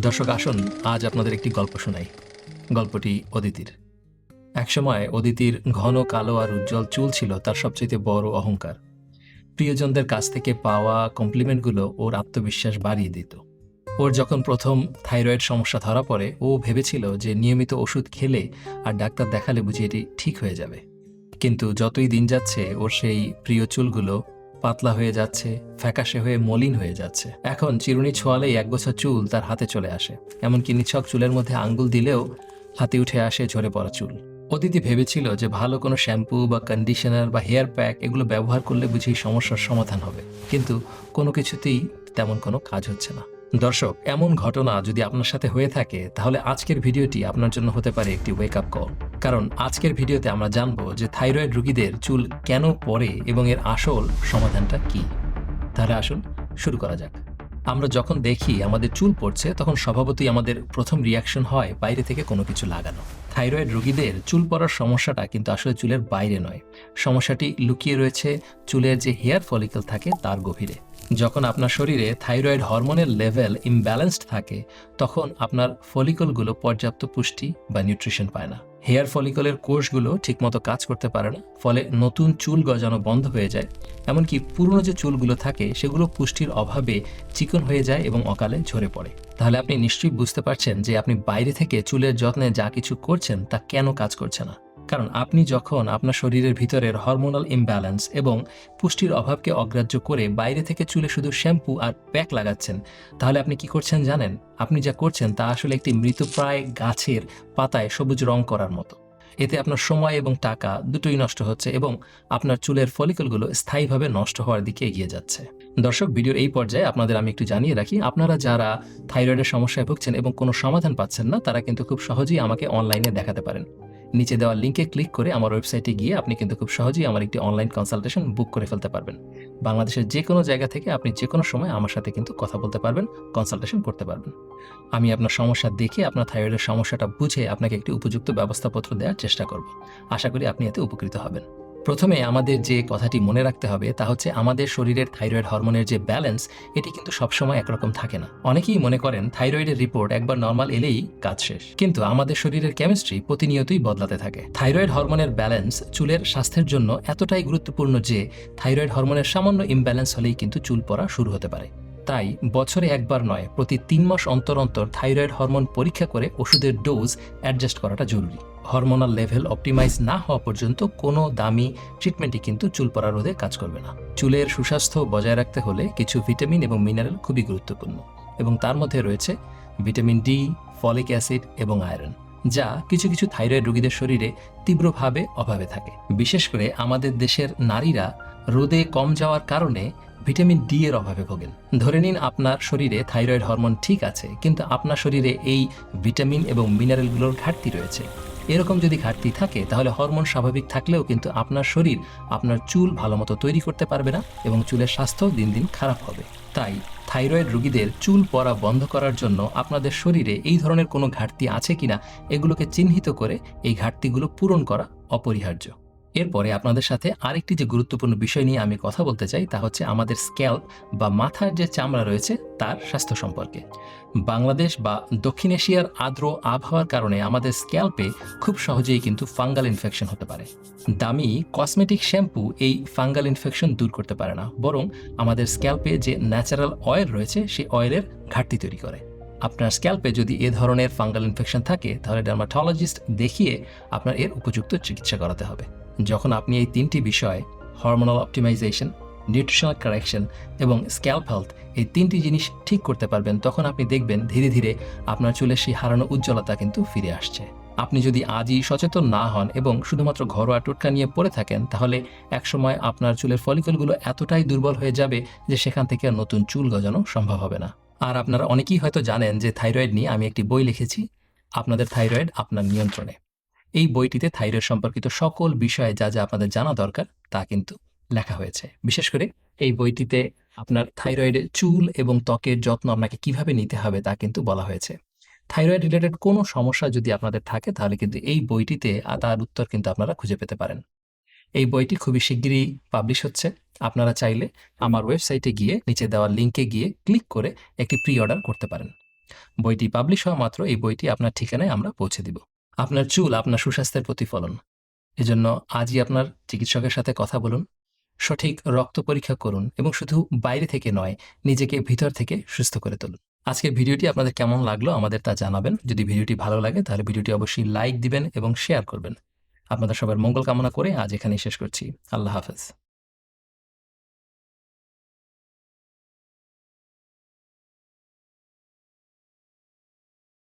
দর্শক, আসুন আজ আপনাদের একটি গল্প শোনাই। গল্পটি অদিতির। একসময় অদিতির ঘন, কালো আর উজ্জ্বল চুল ছিল তার সবচেয়ে বড় অহংকার। প্রিয়জনদের কাছ থেকে পাওয়া কমপ্লিমেন্টগুলো ওর আত্মবিশ্বাস বাড়িয়ে দিত। ওর যখন প্রথম থাইরয়েড সমস্যা ধরা পড়ে, ও ভেবেছিল যে নিয়মিত ওষুধ খেলে আর ডাক্তার দেখালে বুঝি এটি ঠিক হয়ে যাবে। কিন্তু যতই দিন যাচ্ছে, ওর সেই প্রিয় চুলগুলো পাতলা হয়ে যাচ্ছে, ফ্যাকাশে হয়ে মলিন হয়ে যাচ্ছে। এখন চিরুনি ছোঁয়ালেই এক গোছা চুল তার হাতে চলে আসে। এমনকি নিছক চুলের মধ্যে আঙ্গুল দিলেও হাতে উঠে আসে ঝরে পড়া চুল। অদিতি ভেবেছিল যে ভালো কোনো শ্যাম্পু বা কন্ডিশনার বা হেয়ার প্যাক এগুলো ব্যবহার করলে বুঝি সমস্যার সমাধান হবে। কিন্তু কোনো কিছুতেই তেমন কোনো কাজ হচ্ছে না। দর্শক, এমন ঘটনা যদি আপনার সাথে হয়ে থাকে, তাহলে আজকের ভিডিওটি আপনার জন্য হতে পারে একটি ওয়েক আপ কল কারণ আজকের ভিডিওতে আমরা জানব যে থাইরয়েড রোগীদের চুল কেন পড়ে এবং এর আসল সমাধানটা কি। তাহলে আসুন শুরু করা যাক। আমরা যখন দেখি আমাদের চুল পড়ছে, তখন স্বভাবতই আমাদের প্রথম রিয়াকশন হয় বাইরে থেকে কোনো কিছু লাগানো। থাইরয়েড রোগীদের চুল পড়ার সমস্যাটা কিন্তু আসলে চুলের বাইরে নয়। সমস্যাটি লুকিয়ে রয়েছে চুলের যে হেয়ার ফলিকল থাকে তার গভীরে। যখন আপনার শরীরে থাইরয়েড হরমোনের লেভেল ইমব্যালেন্সড থাকে, তখন আপনার ফলিকলগুলো পর্যাপ্ত পুষ্টি বা নিউট্রিশন পায় না। হেয়ার ফলিকলের কোষগুলো ঠিকমতো কাজ করতে পারে না, ফলে নতুন চুল গজানো বন্ধ হয়ে যায়। এমনকি পুরনো যে চুলগুলো থাকে, সেগুলো পুষ্টির অভাবে চিকন হয়ে যায় এবং অকালে ঝরে পড়ে। তাহলে আপনি নিশ্চয়ই বুঝতে পারছেন যে আপনি বাইরে থেকে চুলের যত্নে যা কিছু করছেন, তা কেন কাজ করছে না। কারণ আপনি যখন আপনার শরীরের ভিতরের হরমোনাল ইমব্যালেন্স এবং পুষ্টির অভাবকে অগ্রাহ্য করে বাইরে থেকে চুলে শুধু শ্যাম্পু আর প্যাক লাগাচ্ছেন, তাহলে আপনি কি করছেন জানেন? আপনি যা করছেন তা আসলে একটি মৃতপ্রায় গাছের পাতায় সবুজ রং করার মতো। এতে আপনার সময় এবং টাকা দুটোই নষ্ট হচ্ছে এবং আপনার চুলের ফলিকলগুলো স্থায়ীভাবে নষ্ট হওয়ার দিকে এগিয়ে যাচ্ছে। দর্শক, ভিডিওর এই পর্যায়ে আপনাদের আমি একটু জানিয়ে রাখি, আপনারা যারা থাইরয়েডের সমস্যায় ভুগছেন এবং কোনো সমাধান পাচ্ছেন না, তারা কিন্তু খুব সহজেই আমাকে অনলাইনে দেখাতে পারেন। নিচে দেওয়া লিঙ্কে ক্লিক করে আমার ওয়েবসাইটে গিয়ে আপনি কিন্তু খুব সহজেই আমার একটি অনলাইন কনসালটেশন বুক করে ফেলতে পারবেন। বাংলাদেশের যে কোনো জায়গা থেকে আপনি যে কোনো সময় আমার সাথে কিন্তু কথা বলতে পারবেন, কনসালটেশন করতে পারবেন। আমি আপনার সমস্যা দেখে আপনার থাইরয়েডের সমস্যাটা বুঝে আপনাকে একটি উপযুক্ত ব্যবস্থাপত্র দেওয়ার চেষ্টা করব। আশা করি আপনি এতে উপকৃত হবেন। প্রথমে আমাদের যে কথাটি মনে রাখতে হবে তা হচ্ছে আমাদের শরীরের থাইরয়েড হরমোনের যে ব্যালেন্স, এটি কিন্তু সবসময় একরকম থাকে না। অনেকেই মনে করেন থাইরয়েডের রিপোর্ট একবার নর্মাল এলেই কাজ শেষ। কিন্তু আমাদের শরীরের কেমিস্ট্রি প্রতিনিয়তই বদলাতে থাকে। থাইরয়েড হরমোনের ব্যালেন্স চুলের স্বাস্থ্যের জন্য এতটাই গুরুত্বপূর্ণ যে, থাইরয়েড হরমোনের সামান্য ইমব্যালেন্স হলেই কিন্তু চুল পড়া শুরু হতে পারে। তাই বছরে একবার নয়, প্রতি তিন মাস অন্তর অন্তর থাইরয়েড হরমোন পরীক্ষা করে ওষুধের ডোজ অ্যাডজাস্ট করাটা জরুরি। হরমোনাল লেভেল অপটিমাইজ না হওয়া পর্যন্ত কোনো দামি ট্রিটমেন্টই কিন্তু চুল পড়া রোধে কাজ করবে না। চুলের সুস্বাস্থ্য বজায় রাখতে হলে কিছু ভিটামিন এবং মিনারেল খুবই গুরুত্বপূর্ণ এবং তার মধ্যে রয়েছে ভিটামিন ডি, ফলিক অ্যাসিড এবং আয়রন, যা কিছু কিছু থাইরয়েড রোগীদের শরীরে তীব্রভাবে অভাবে থাকে। বিশেষ করে আমাদের দেশের নারীরা রোদে কম যাওয়ার কারণে ভিটামিন ডি এর অভাবে ভোগেন। ধরে নিন আপনার শরীরে থাইরয়েড হরমোন ঠিক আছে, কিন্তু আপনার শরীরে এই ভিটামিন এবং মিনারেলগুলোর ঘাটতি রয়েছে। এরকম যদি ঘাটতি থাকে, তাহলে হরমোন স্বাভাবিক থাকলেও কিন্তু আপনার শরীর আপনার চুল ভালোমতো তৈরি করতে পারবে না এবং চুলের স্বাস্থ্য দিন দিন খারাপ হবে। তাই থাইরয়েড রোগীদের চুল পড়া বন্ধ করার জন্য আপনাদের শরীরে এই ধরনের কোনো ঘাটতি আছে কিনা, এগুলোকে চিহ্নিত করে এই ঘাটতিগুলো পূরণ করা অপরিহার্য। এরপরে আপনাদের সাথে আরেকটি যে গুরুত্বপূর্ণ বিষয় নিয়ে আমি কথা বলতে চাই, তা হচ্ছে আমাদের স্ক্যাল্প বা মাথার যে চামড়া রয়েছে, তার স্বাস্থ্য সম্পর্কে। বাংলাদেশ বা দক্ষিণ এশিয়ার আর্দ্র আবহাওয়ার কারণে আমাদের স্ক্যাল্পে খুব সহজেই কিন্তু ফাঙ্গাল ইনফেকশন হতে পারে। দামি কসমেটিক শ্যাম্পু এই ফাঙ্গাল ইনফেকশন দূর করতে পারে না, বরং আমাদের স্ক্যাল্পে যে ন্যাচারাল অয়েল রয়েছে সেই অয়েলের ঘাটতি তৈরি করে। আপনার স্ক্যাল্পে যদি এ ধরনের ফাঙ্গাল ইনফেকশন থাকে, তাহলে ডার্মাটোলজিস্ট দেখিয়ে আপনার এর উপযুক্ত চিকিৎসা করাতে হবে। যখন আপনি এই তিনটি বিষয় হরমোনাল অপটিমাইজেশন নিউট্রিশনাল কারেকশন এবং স্ক্যাল্প হেলথ এই তিনটি জিনিস ঠিক করতে পারবেন, তখন আপনি দেখবেন ধীরে ধীরে আপনার চুলের সেই হারানো উজ্জ্বলতা কিন্তু ফিরে আসছে। আপনি যদি আজই সচেতন না হন এবং শুধুমাত্র ঘরোয়া টোটকা নিয়ে পড়ে থাকেন, তাহলে একসময় আপনার চুলের ফলিকলগুলো এতটাই দুর্বল হয়ে যাবে যে সেখান থেকে আর নতুন চুল গজানো সম্ভব হবে না। আর আপনারা অনেকেই হয়তো জানেন যে থাইরয়েড নিয়ে আমি একটি বই লিখেছি। আপনাদের থাইরয়েড আপনার নিয়ন্ত্রণে। এই বইটিতে থাইরয়েড সম্পর্কিত সকল বিষয়ে যা যা আপনাদের জানা দরকার তা কিন্তু লেখা হয়েছে। বিশেষ করে এই বইটিতে আপনার থাইরয়েডের চুল এবং ত্বকের যত্ন আপনাকে কীভাবে নিতে হবে তা কিন্তু বলা হয়েছে। থাইরয়েড রিলেটেড কোনো সমস্যা যদি আপনাদের থাকে তাহলে কিন্তু এই বইটিতে তার উত্তর কিন্তু আপনারা খুঁজে পেতে পারেন। এই বইটি খুবই শিগগিরই পাবলিশ হচ্ছে। আপনারা চাইলে আমার ওয়েবসাইটে গিয়ে নিচে দেওয়া লিঙ্কে গিয়ে ক্লিক করে একটি প্রি অর্ডার করতে পারেন। বইটি পাবলিশ হওয়া মাত্র এই বইটি আপনার ঠিকানায় আমরা পৌঁছে দিব। আপনার চুল আপনার সুস্বাস্থ্যের প্রতিফলন। এজন্য আজই আপনার চিকিৎসকের সাথে কথা বলুন, সঠিক রক্ত পরীক্ষা করুন এবং শুধু বাইরে থেকে নয়, নিজেকে ভিতর থেকে সুস্থ করে তুলুন। আজকের ভিডিওটি আপনাদের কেমন লাগল আমাদের তা জানাবেন। যদি ভিডিওটি ভালো লাগে তাহলে ভিডিওটি অবশ্যই লাইক দিবেন এবং শেয়ার করবেন। আপনাদের সবার মঙ্গল কামনা করে আজ এখানেই শেষ করছি। আল্লাহ হাফেজ।